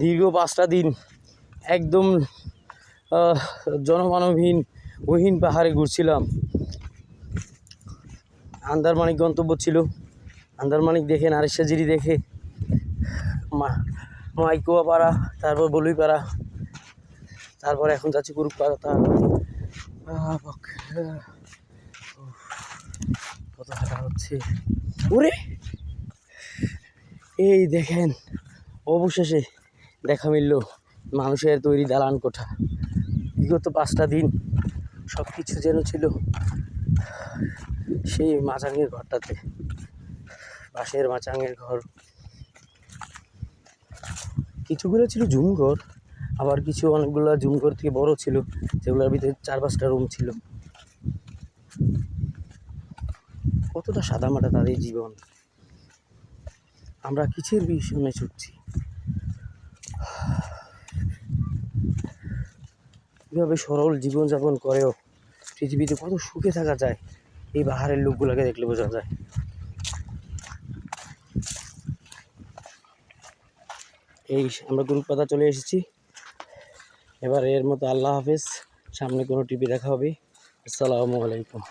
দীর্ঘ পাঁচটা দিন একদম জনমানবহীন ওহীন পাহাড়ে ঘুরছিলাম। আন্দারমানিক গন্তব্য ছিল। আন্দারমানিক দেখে নারেশ্বরজিরি দেখে মা মাইকুয়া পাড়া তারপর বলুই পাড়া তারপর এখন যাচ্ছি কুরুক পাড়া তারপর আহ, বাক- আহ, উফ, কত হাঁটা হচ্ছে। ওরে! এই দেখেন অবশেষে দেখা মিলল মানুষের তৈরি দালান কোঠা। বিগত পাঁচটা দিন সব কিছু যেন ছিল সেই মাচাঙের ঘরটাতে। পাশের মাচাঙের ঘর। কিছুগুলো ছিল ঝুম ঘর, আবার কিছু অনেকগুলো ঝুম ঘর থেকে বড় ছিল, যেগুলোর ভিতরে চার পাঁচটা রুম ছিল। কতটা সাদামাটা তাদের জীবন। আমরা কিসের ভীষণে ছুটছি কীভাবে সরল জীবনযাপন করেও পৃথিবীতে কত সুখে থাকা যায়? এই পাহাড়ের লোকগুলোকে দেখলে বোঝা যায়। এই আমরা গুরুপাতা চলে এসেছি। এবার এর মতো আল্লাহ হাফেজ। সামনে কোনো টিভি দেখা হবে। আসসালামু আলাইকুম।